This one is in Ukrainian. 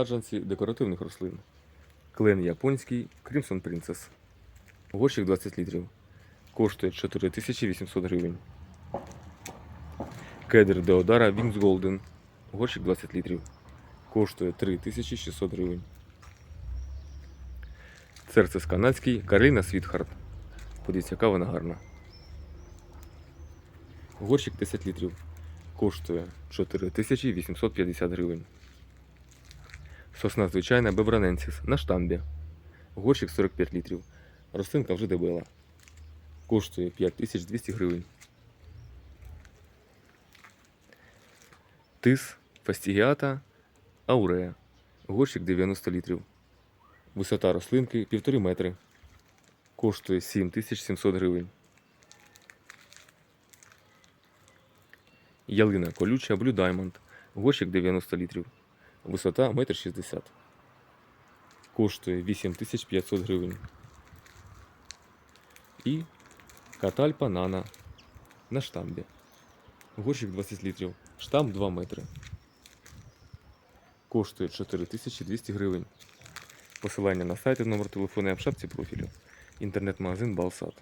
саджанці декоративних рослин. Клен японський Crimson Princess. Горщик 20 літрів. Коштує 4800 гривень. Кедр Деодара Wings Golden. Горщик 20 літрів. Коштує 3600 гривень. Церцес канадський Кароліна Світхард. Подивіться, яка вона гарна. Горщик 10 літрів. Коштує 4850 гривень. Сосна звичайна Бебраненсіс на штамбі. Горщик 45 літрів. Рослинка вже дебела. Коштує 5200 гривень. Тис фастігіата аурея. Горщик 90 літрів. Висота рослинки 1,5 метри. Коштує 7700 гривень. Ялина колюча Blue Diamond. Горщик 90 літрів. Висота 1,60 м. Коштує 8500 гривень. І катальпа нана на штамбі. Горщик 20 літрів. Штамп 2 метри. Коштує 4200 гривень. Посилання на сайт номер телефону в шапці профілю. Інтернет-магазин Балсат.